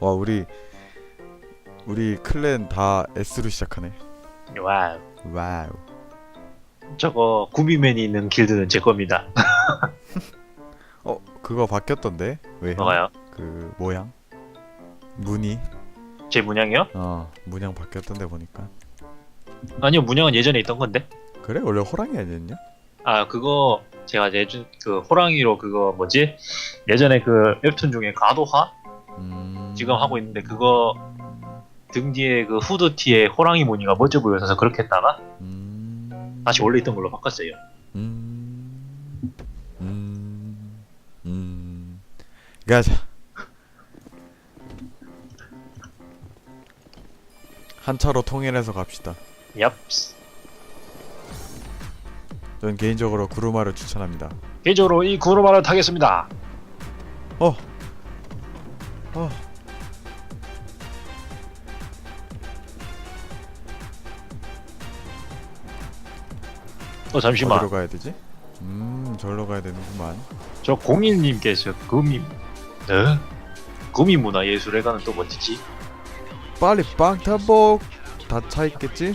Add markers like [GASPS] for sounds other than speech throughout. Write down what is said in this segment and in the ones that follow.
와 우리 우리 클랜 다 S로 시작하네. 와우. 와우. 저거 구미맨이 있는 길드는 제 겁니다. [LAUGHS] 어 그거 바뀌었던데? 왜? 뭐가요? 그 모양? 무늬? 제 문양이요? 어 문양 바뀌었던데 보니까. 아니요, 문양은 예전에 있던 건데. 그래 원래 호랑이 아니었냐? 아, 그거 제가 예전 그 호랑이로 그거 뭐지? 예전에 그 웹툰 중에 가도화 음. 지금 하고 있는데 그거 등 뒤에 그 후드 티에 호랑이 무늬가 멋져 보여서 그렇게 했다가 음. 다시 원래 있던 걸로 바꿨어요. 음. 음. 음. 가자. 한 차로 통일해서 갑시다. 얍. 전 개인적으로 구루마를 추천합니다. 개인적으로 이 구르마를 타겠습니다. 어. 어. 어 잠시만. 어디로 가야 되지? 음, 절로 가야 되는구만. 저 공인님께서 구미 네? 구미 문화 예술회관은 또 뭐지? 빨리 빵타복 다 차 있겠지?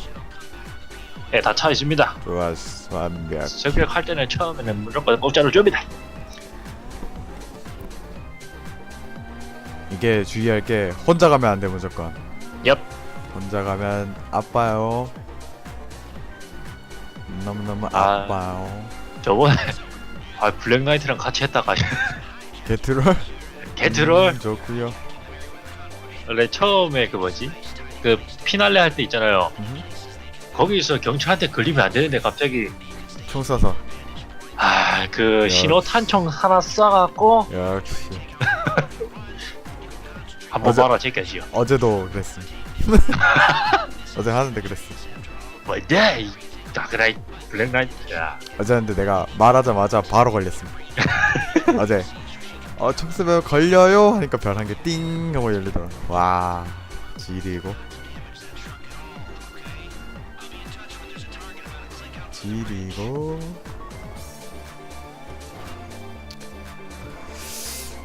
네, 다차 있습니다. 좋았어, 완벽. 저격 할 때는 처음에는 무조건 공짜로 줍니다. 이게 주의할 게 혼자 가면 안 돼 무조건. 얍. 혼자 가면 아파요. 너무너무 아. 아파요. 저번에 [LAUGHS] 아 블랙나이트랑 같이 했다가 [LAUGHS] 게트롤? 개트롤 음, 좋구요. 원래 처음에 그 뭐지? 그 피날레 할 때 있잖아요. 음, 거기서 경찰한테 걸리면 안 되는데 갑자기 총 쏴서. 아그 야. 신호 탄총 하나 쏴갖고 역시. [LAUGHS] 한번 어제- 봐라 제껴지요. 어제도 그랬음. 어제 하는데 그랬어. 뭐야 이 다그라이 블랙나이트 야 어제 하는데 내가 말하자마자 바로 걸렸음. [LAUGHS] 어제. 어, 총 쏘면 걸려요? 하니까 별 한 개 띵 하고 열리더라. 와, 지리고. 지리고.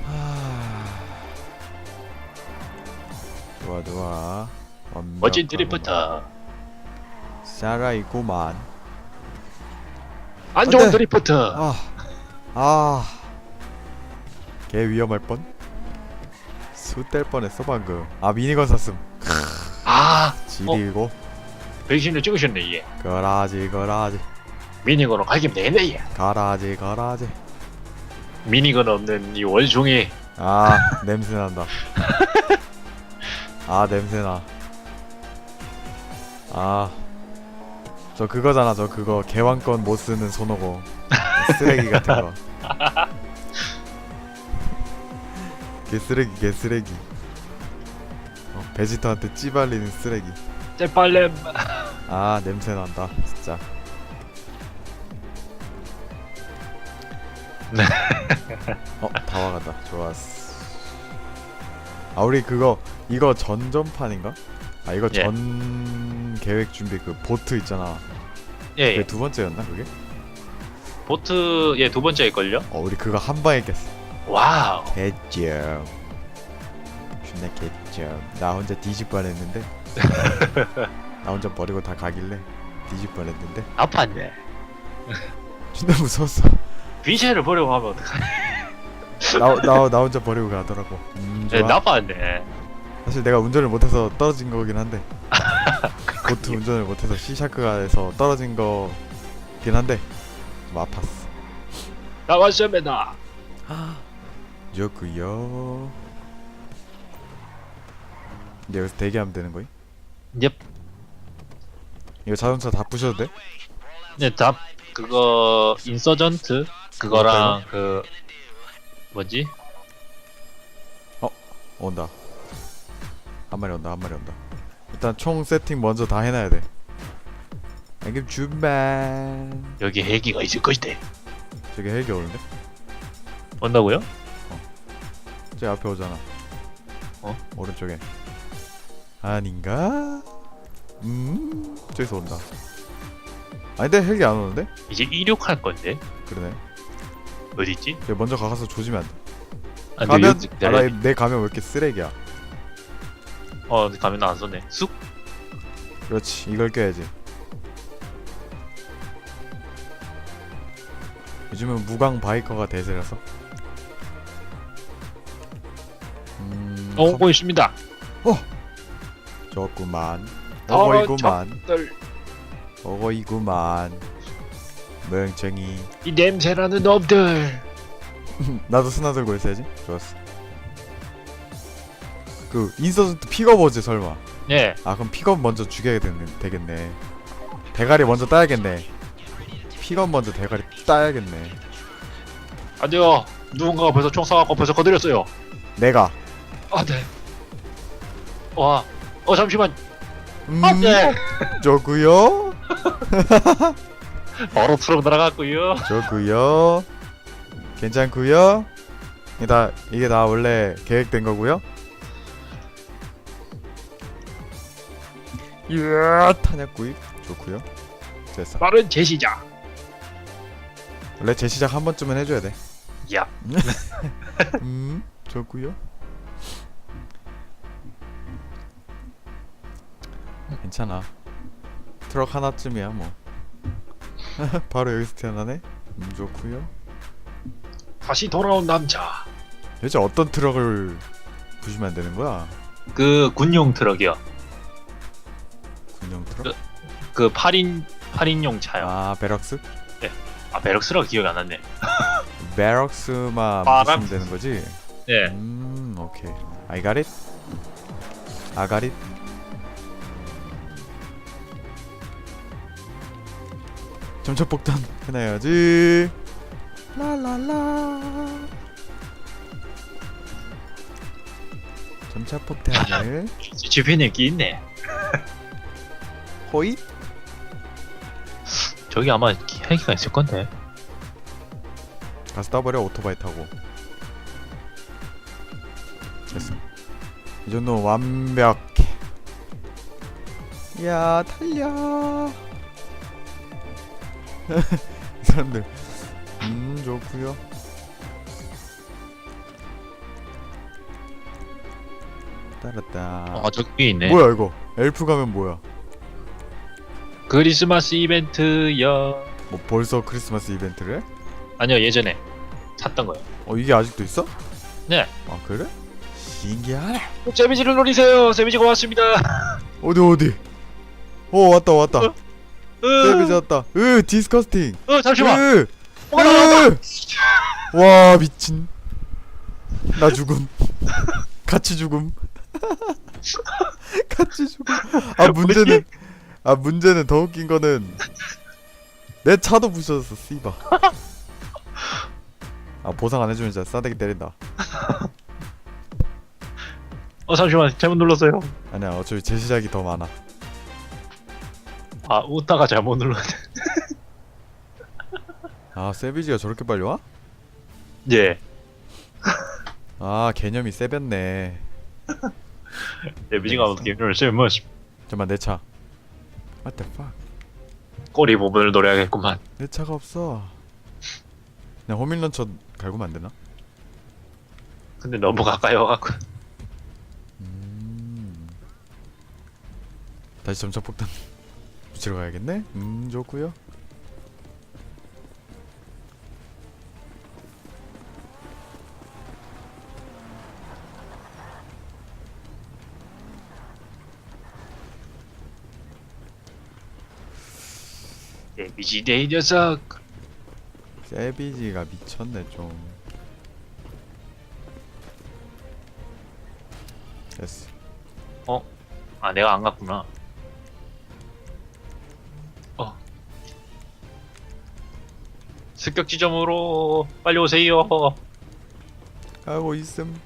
하... 좋아 좋아. 완벽하구만. 드리프터 살아있구만. 안 좋은 안 돼. 드리프터 아, 아, 개 위험할 뻔. 수뗄 뻔했어 방금. 아 미니건 샀음. 아 지리고 배신을 찍으셨네 얘 거라지 거라지 미니건으로 갈기면 되겠네 얘 가라지 가라지. 미니건 없는 이 월종이 아 [LAUGHS] 냄새 난다. 아 냄새 나. 아. 저 그거잖아 저 그거. 개왕권 못 쓰는 손오고. 쓰레기 같은 거. [LAUGHS] 개쓰레기 개쓰레기. 어, 베지터한테 찌발리는 쓰레기. 떼빨렘. 아 냄새 난다 진짜. 네. 어다 와간다. 좋았어. 아 우리 그거 이거 전전판인가? 아 이거 예. 전 계획 준비 그 보트 있잖아 예, 그게 예. 두 번째였나 그게? 보트 예 두 번째일걸요? 어 우리 그거 한 방에 깼어. 와우. 개점 존나 개점 나 혼자 뒤집 뻔했는데. [LAUGHS] 나 혼자 버리고 다 가길래 뒤집 뻔했는데. 아팠네. 존나 무서웠어. 비체를 버리고 가면 어떡하냐 나, 나, 나 혼자 버리고 가더라고. 음 예, 좋아. 나빴네. 사실 내가 운전을 못해서 떨어진 거긴 한데 보트 운전을 못해서 시샤크가에서 떨어진 거긴 한데 좀 아팠어. 나왔습니다. 좋구요. 이제 여기서 대기하면 되는 거임? 넵 이거 자동차 다 부셔도 돼? 네, 답 그거 인서전트? 그거랑 그 뭐지? 온다. 한 마리 온다 한 마리 온다 일단 총 세팅 먼저 다 해놔야 돼 방금 준반 여기 헬기가 있을 것이대. 저기 헬기 오는데? 온다고요? 저 앞에 오잖아 어? 오른쪽에 아닌가? 음 저기서 온다 아닌데 헬기 안 오는데? 이제 이륙할 건데 그러네 어디 있지? 먼저 가서 조지면 안 돼 아, 근데 가면 여기 알아 내려- 내 가면 왜 이렇게 쓰레기야 어 가면 안 썼네. 쑥. 그렇지 이걸 껴야지. 요즘은 무광 바이커가 대세라서. 음어 보이십니다. 좋구만. 어, 어거이구만. 들. 어거이구만. 멍청이. 이 냄새나는 놈들. [LAUGHS] 나도 스나 들고 있어야지. 좋았어 그 인서전트 픽업어지 설마 예. 아 그럼 픽업 먼저 죽여야 되겠네 대가리 먼저 따야겠네 픽업 먼저 대가리 따야겠네 안돼요. 누군가가 벌써 총 쏴갖고 벌써 거드렸어요. 내가 아 네. 와. 어 잠시만. 음 아 네. 저구요 바로 트럭 날아갔고요. 저구요 괜찮구요 이게 다 이게 다 원래 계획된 거고요 이야 탄약 구입 좋구요 됐어 빠른 재시작. 원래 재시작 한 번쯤은 해줘야 돼 야. [LAUGHS] 음, 좋고요. 괜찮아. 트럭 하나쯤이야 뭐. [LAUGHS] 바로 여기서 태어나네. 음, 좋고요. 다시 돌아온 남자. 대체 어떤 트럭을 부시면 안 되는 거야? 그 군용 트럭이요. 군용 트럭? 그 8인 8인용 차요. 아, 아, 베럭스? 베럭스라고 기억이 안 났네. [LAUGHS] 베럭스만 바람. 부시면 되는 거지? 네. 음, 오케이. I got it. I got it. 점차 폭탄 [LAUGHS] 해놔야지. 라라라. 점차 폭탄을 GP는 [LAUGHS] 끼 있네. 호잇. 저기 아마 헬기가 있을 건데. 가서 따버려 오토바이 타고. 됐어. 이 정도면 완벽해. 야 달려. [LAUGHS] 이 사람들 음 좋구요. 따랐다. 아 저기 있네. 뭐야 이거? 엘프 가면 뭐야? 크리스마스 이벤트요. 뭐 벌써 크리스마스 이벤트를 해? 아니요 예전에 샀던 거요. 어 이게 아직도 있어? 네. 아 그래? 신기하네. 세미지를 노리세요. 세미지가 왔습니다. [LAUGHS] 어디 어디? 어 왔다 왔다. 어? 세비지 왔다. 으 디스커스팅. 어 잠시만. 으, 나왔다. 으. 와 미친. 나 죽음. [LAUGHS] 같이 죽음. [LAUGHS] 같이 죽음. 아 문제는 아 문제는 더 웃긴 거는 내 차도 부셔졌어 씨바. [LAUGHS] 아 보상 안 해주면 진짜 싸대기 때린다. [LAUGHS] 어 잠시만 잘못 눌렀어요. 아니야 어차피 제 시작이 더 많아. 아 웃다가 잘못 눌렀네. [LAUGHS] 아 세비지가 저렇게 빨리 와? 예. 아 개념이 세볐네. 세미지가 어떻게 눌렀어요? 뭐 잠깐만 내 차. What the fuck? 꼬리 부분을 노려야겠구만. 내 차가 없어. 그냥 호밀런처 갈구면 안 되나? 근데 너무 가까이 와갖고. 음. 다시 점차 폭탄 [LAUGHS] 붙이러 가야겠네. 음 좋고요. 미지 내 녀석. 세비지가 미쳤네 좀. 됐어. 아 내가 안 갔구나. 어. 습격 지점으로 빨리 오세요. 가고 있음.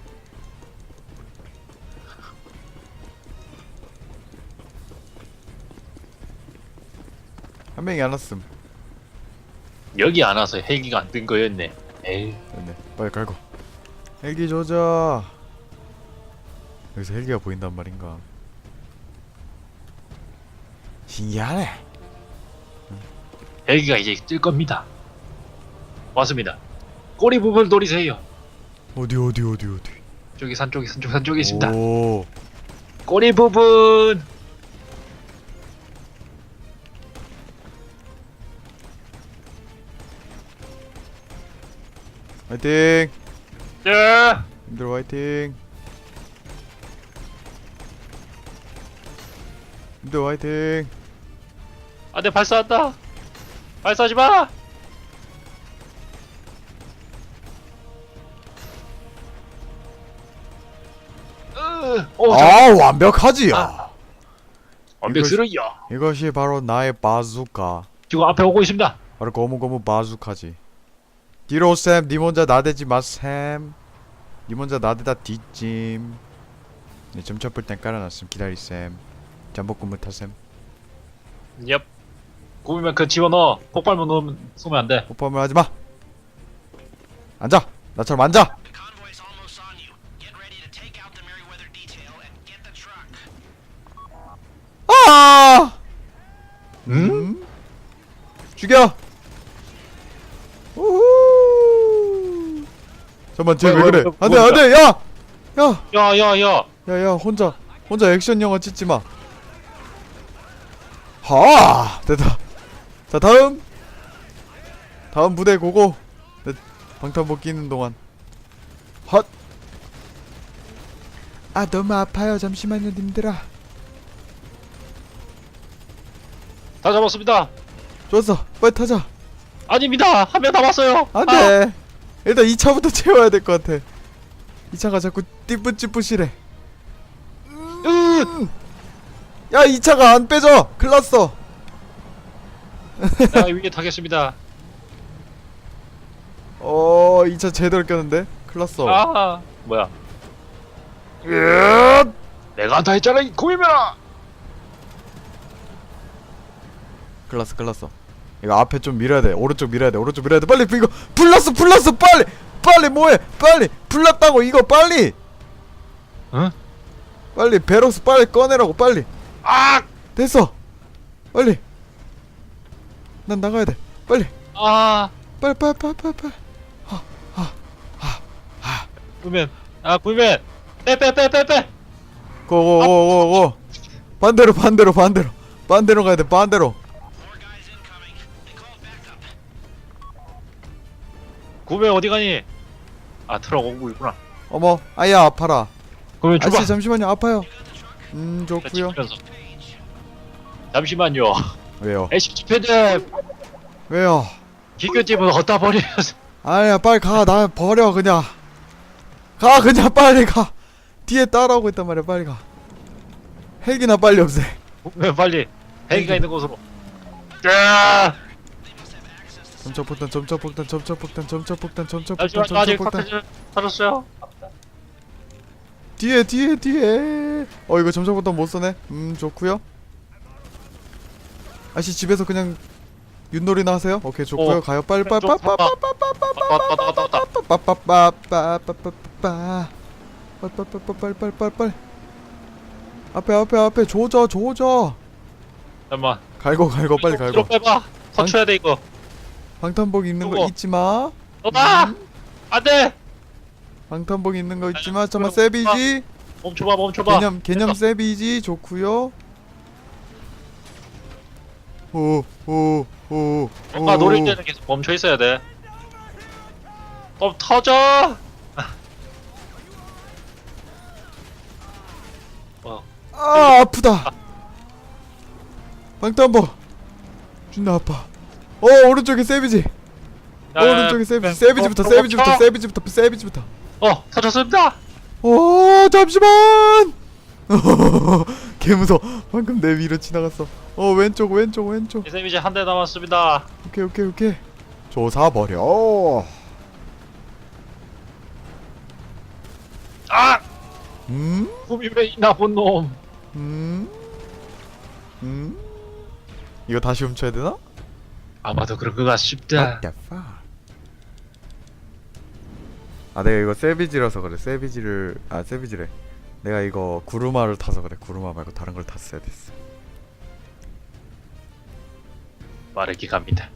한 명이 안 왔음. 여기 안 와서 헬기가 안 뜬 거였네. 에이. 됐네. 빨리 갈고. 헬기 조져. 여기서 헬기가 보인단 말인가? 신기하네. 헬기가 이제 뜰 겁니다. 왔습니다. 꼬리 부분 노리세요. 어디 어디 어디 어디. 저기 산 쪽에 산 쪽, 산 쪽에 있습니다. 오. 꼬리 부분. 화이팅. 자, 님들 화이팅. 님들 화이팅. 안돼 발사한다. 발사하지 마. 으, 오, 자, 아 완벽하지. 야 완벽스러이야. 이것이 바로 나의 바주카. 지금 앞에 오고 있습니다. 바로 고무고무 바주카지 뒤로 쌤니 혼자 나대지 마쌤 니 혼자 나대다 뒷짐 네, 점첩을 땐 깔아놨음 기다리 쌤 잠복근무 타쌤 얍. 구우면 그 집어넣어. 폭발물 넣으면 쏘면 안 돼. 뽀뽀하면 하지 마 앉아 나처럼 앉아 The convoy's almost on you. Get ready to take out the Merryweather detail and get the truck. 아 음? 죽여 우후 잠깐만 쟤 왜 뭐야, 그래 뭐야, 안돼 뭐야. 안돼 야! 야! 야, 야, 야. 야 야 혼자 혼자 액션 영화 찍지 마. 하 됐다. 자 다음 다음 부대 고고. 네, 방탄복 끼는 동안. 헛. 아 너무 아파요 잠시만요 님들아. 다 잡았습니다. 좋았어 빨리 타자. 아닙니다. 한 명 남았어요. 안돼. 일단 2차부터 [LAUGHS] 채워야 될 것 같아. 2차가 자꾸 띠뿌찌뿌시래. 으, 야 2차가 안 빼져. 클났어. 내가 [LAUGHS] 위에 타겠습니다. 어 2차 제대로 꼈는데 클났어. 아, 뭐야? 으악! 내가 다 했잖아, 이 고이면아. 클났어 클났어 이거 앞에 좀 밀어야 돼. 오른쪽 밀어야 돼. 오른쪽 밀어야 돼. 빨리 이거 불났어 불났어. 빨리 빨리 뭐해? 빨리 불났다고 이거 빨리. 응? 빨리 베럭스 빨리 꺼내라고 빨리. 아, 됐어. 빨리. 난 나가야 돼. 빨리. 아, 빨리 빨리 빨리 빨리 빨리. 구이면, 아, 구이면, 빼, 빼, 빼, 빼, 빼. 고고고고고. 반대로 반대로 반대로. 반대로 가야 돼. 반대로 구이면 어디 가니? 아, 트럭 오고 있구나. 어머 아야 아파라 구이면 출발. 아저씨 잠시만요 아파요 음 좋구요. 잠시만요. 왜요 LCG 패드 왜요 기교집은 어디다 버리면서. 아니야 빨리 가 나 버려 그냥 가 그냥 빨리 가 뒤에 따라오고 있단 말이야 빨리 가 헬기나 빨리 없애 구이면 빨리 헬기가 있는 곳으로. 야, 점차 폭탄 점차 폭탄 점차 폭탄 점차 폭탄 점차 폭탄 잠시만요. 아직 점차폭탄 카트를 터졌어요. 뒤에 뒤에 뒤에 어 이거 점차 폭탄 못 쏘네 음 좋구요 아씨 집에서 그냥 윷놀이나 하세요 오케이 좋구요 어. 가요 빨리 빨리 좀 빨리 빨리 봐봐. 왔다, 왔다, 왔다, 왔다. 빠빠빠빠빠빠빠빠 빨리 빨리 빨리 빨리 빨리 앞에 앞에 앞에 조져 조져 잠깐만. 갈고 갈고 빨리 갈고 뒤로 빼봐. 터쳐야 돼 이거. 방탄복 입는 거 저거. 잊지 마? 너다. 안돼. 방탄복 입는 거 잊지 마? 잠깐 세비지? 멈춰봐, 멈춰봐. 개념 개념 세비지? 좋구요. 오오오 오. 뭔가 노릴 때는 계속 멈춰 있어야 돼. 어 터져. [LAUGHS] 어, 아 아프다. 방탄복. 존나 아파 어 오른쪽에 세비지 야, 어, 야, 오른쪽에 야, 세비지 야, 세비지부터 어, 세비지부터 멈춰. 세비지부터 세비지부터 어 터졌습니다. 어 잠시만 [LAUGHS] 개 무서 방금 내 위로 지나갔어 어 왼쪽 왼쪽 왼쪽 이제 한대 남았습니다. 오케이 오케이 오케이 조사 버려 아 음? 구미배 이 나쁜 놈. 음? 음? 이거 다시 훔쳐야 되나? 아마도 그럴 것 같습니다. What the fuck? 아 내가 이거 세비지라서 그래 세비지를 아 세비지래 내가 이거 구르마를 타서 그래 구르마 말고 다른 걸 탔어야 됐어 빠르게 갑니다.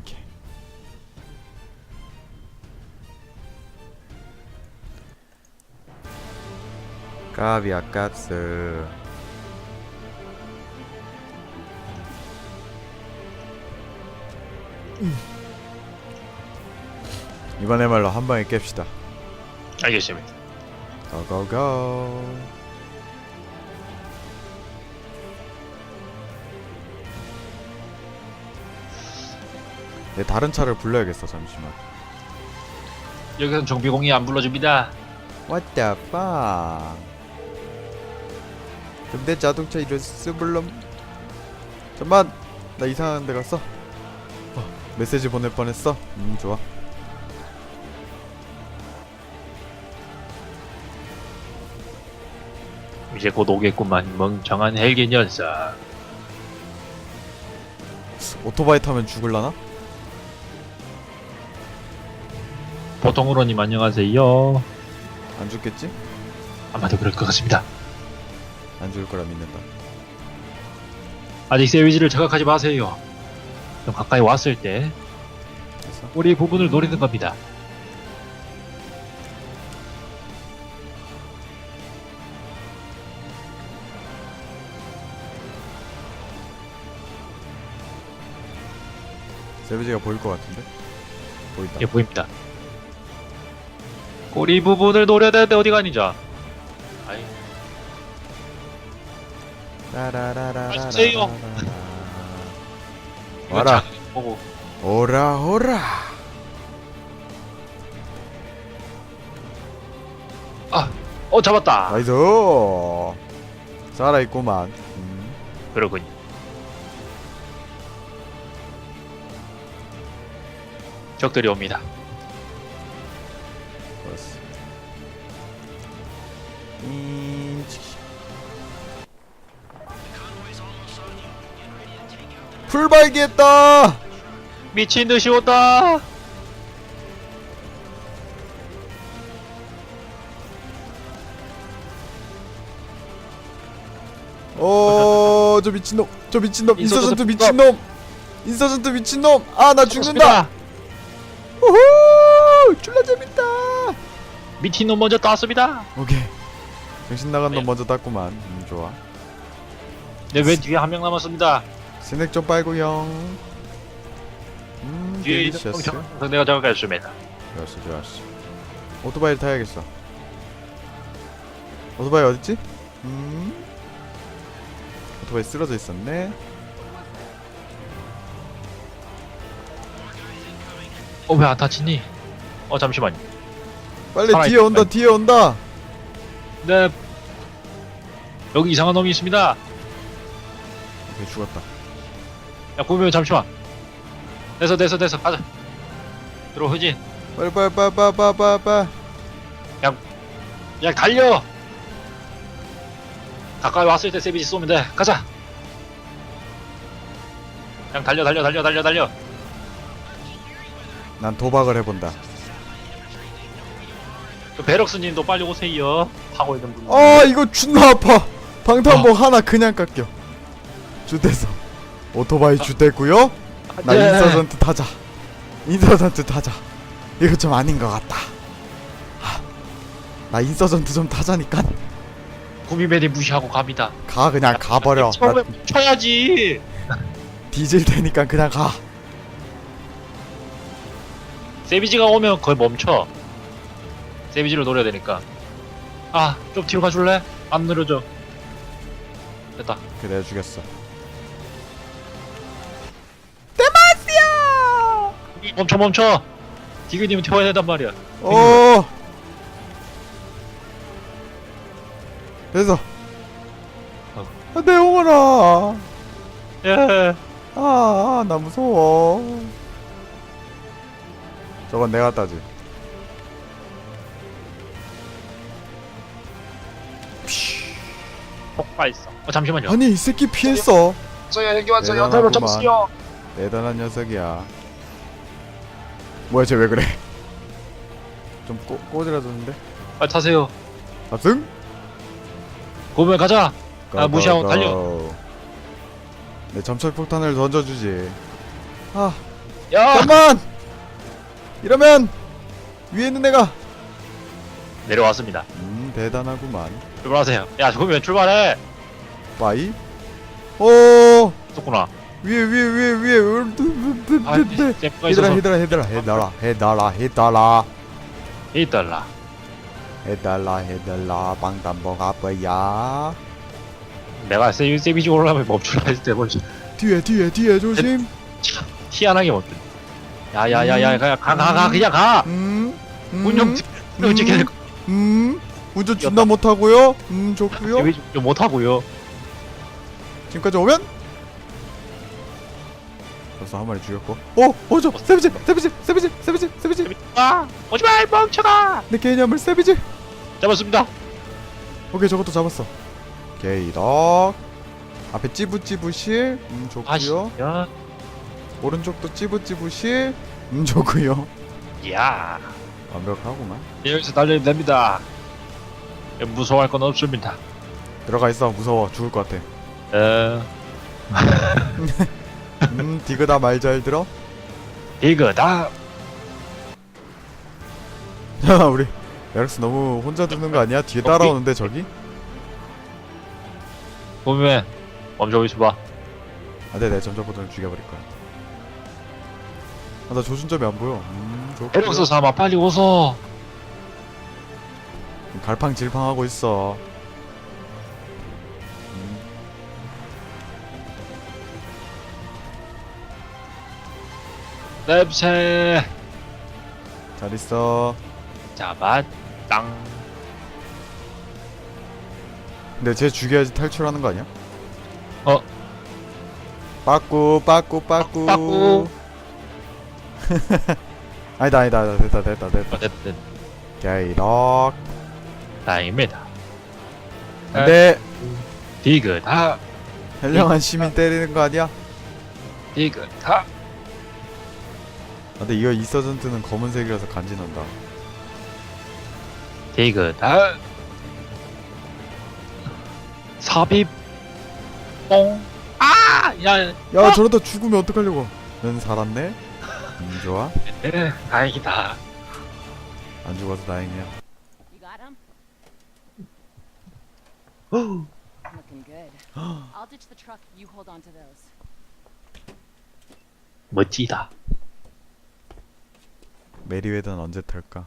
오케이. 까비 아깝스 이번에말로 한 방에 깹시다. 알겠습니다. 고고고 내 다른 차를 불러야겠어 잠시만. 여기선 정비공이 안 불러줍니다. What the fuck? 근데 자동차 이런 스블럼 잠만! 나 이상한 데 갔어 어, 메시지 보낼 뻔했어 음 좋아 이제 곧 오겠구만 멍청한 헬기 녀석. 오토바이 타면 죽을라나? 보통으로님 안녕하세요. 안 죽겠지? 아마도 그럴 것 같습니다. 안 죽을 거라 믿는다 아직 세위지를 자각하지 마세요. 좀 가까이 왔을 때 됐어? 우리 부분을 노리는 겁니다. 세비지가 보일 것 같은데? 보인다 예 보입니다. 꼬리 부분을 노려야 되는데 어디가 아니죠? 아이 따라라라라라라라. 와주세요. 와라 보고 오라 오라 어 잡았다. 나이스 살아 있구만 음. 그러군요. 적들이 옵니다. 좋았어 인 풀발기했다 미친 듯이 온다. 어, [LAUGHS] 저 미친놈, 저 미친놈, 인서전트 미친놈, 인서전트 미친놈, 아, 나 죽는다. 우후, 졸라 재밌다. 미친 놈 먼저 땄습니다. 오케이, 정신 나간 놈 네. 먼저 땄구만. 음, 좋아. 내맨 뒤에 한 명 남았습니다. 스낵 좀 빨고요. 음, 뒤에 있는 델리셔스. 멍청 내가 잡아가겠습니다. 좋았어, 좋았어. 오토바이를 타야겠어. 오토바이 어딨지? 음, 오토바이 쓰러져 있었네. 어 왜 안 다치니? 어 잠시만요. 빨리 살아있- 뒤에 온다, 뒤에 온다. 네. 여기 이상한 놈이 있습니다. 오케이, 죽었다. 야 구명 잠시만. 됐어 됐어 됐어 가자. 들어 후진. 빨리, 빨리, 빨리, 빨리, 빨리, 빨리, 빨리. 야 달려. 가까이 왔을 때 세비지 쏘면 돼. 가자. 그냥 달려 달려 달려 달려 달려. 난 도박을 해본다. 그 베럭스님도 빨리 오세요. 타고 있는 분. 아 이거 존나 아파 방탄복 하나 그냥 깎여 주대서 오토바이 주대고요 나 네. 인서전트 타자 인서전트 타자 이거 좀 아닌 것 같다 하, 나 인서전트 좀 타자니까 구미맨이 무시하고 갑니다. 가 그냥 가버려 나 처음에 쳐야지. 뒤질 테니까 그냥 가 세비지가 오면 거의 멈춰. 세비지를 노려야 되니까. 아, 좀 뒤로 가줄래? 안 느려져. 됐다. 그래 죽였어 멈춰, 멈춰! 디그님은 태워야 된단 말이야. 어 됐어 어. 아, 내 영혼아 예. 아, 나 무서워. 저건 내가 따지. 폭발했어. 어, 잠시만요. 아니, 이 새끼 피했어. 저요 여기 왔어요. 대단하구만. 연타로 잡으세요. 대단한 녀석이야. 뭐야, 쟤 왜 그래? 좀 꼬, 꼬질러졌는데? 빨리 타세요. 압승? 고면 가자! 고, 아, 무시하고 고, 달려. 고. 내 점철 폭탄을 던져주지. 아, 야! 잠만! 이러면 위에 있는 애가 내려왔습니다. 음, 대단하구만 출발하세요. 야, 왜 출발해? 빠이 오 떴구나. 위에 위에 위에 위에. 아, 잼가 헤드라 헤드라 헤드라 헤드라 헤드라. 이달라. 헤달라 헤달라. 방담복 아빠야. 내가 세, 세비지 올라가면 멈추라 했을 때 먼저 뒤에 뒤에 뒤에 조심. 참 희한하게 멈추. 야야야야, 그냥 가, 가, 가, 그냥 가. 음, 음, 운영 운영 지켜야 될 거. 음 운전 존나 못하고요? 음 좋고요. 세비지 좀 못하고요. 지금까지 오면 벌써 한 마리 죽였고. 어! 어저 세비지 세비지 세비지 세비지 세비지. 아, 오지 마, 이 멍청아. 내 개념을 세비지. 잡았습니다. 오케이 저것도 잡았어. 게이덕. 앞에 찌부찌부실 음 좋고요. 야, 오른쪽도 찌부찌부실 음 좋고요. 야, 완벽하구만. 여기서 달리면 됩니다. 무서워할 건 없습니다. 들어가 있어. 무서워. 죽을 것 같아. 어, [LAUGHS] 음 디그다 말 잘 들어 이거다. 야 우리 에렉스 너무 혼자 두는 거 아니야? 뒤에 따라오는데 저기? 보면 멈춰 있어봐. 안돼 내 점점보다는 죽여버릴 거야 아나 조준점이 안 보여 음 좋고 에렉스 사마 빨리 오소. 갈팡질팡하고 있어 냄새. 잘 있어 잡았당. 근데 쟤 죽여야지 탈출하는 거 아니야? 어. 빠꾸 빠꾸 빠꾸 빠꾸. [LAUGHS] 아니다 아니다 아니다, 됐다 됐다 됐다 어쨌든 게이덕 다행입니다. 근데 디그다. 헬령한 시민 때리는 거 아니야? 디그 다. 아, 근데 이거 이서전트는 검은색이라서 간지난다. 삽입. 뽕. 아! 야, 야 저러다 죽으면 어떡하려고 넌 살았네? 음 좋아 에, 다행이다. 안 죽어서 다행이야 You got him? [GASPS] Looking good. [GASPS] I'll ditch the truck. You hold on to those. 멋지다. 메리웨더는 언제 탈까?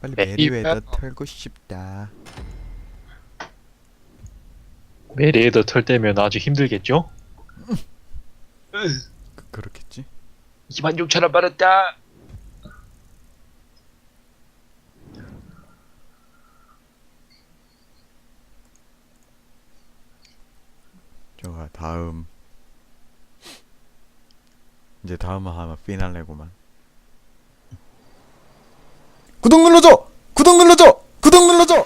빨리 메리웨더. 메리웨더 털고 싶다 메리에더 털 때면 아주 힘들겠죠? 그, 그렇겠지 2만 6천 원 받았다. 좋아 다음 이제 다음 하면 피날레구만. 구독 눌러줘! 구독 눌러줘! 구독 눌러줘!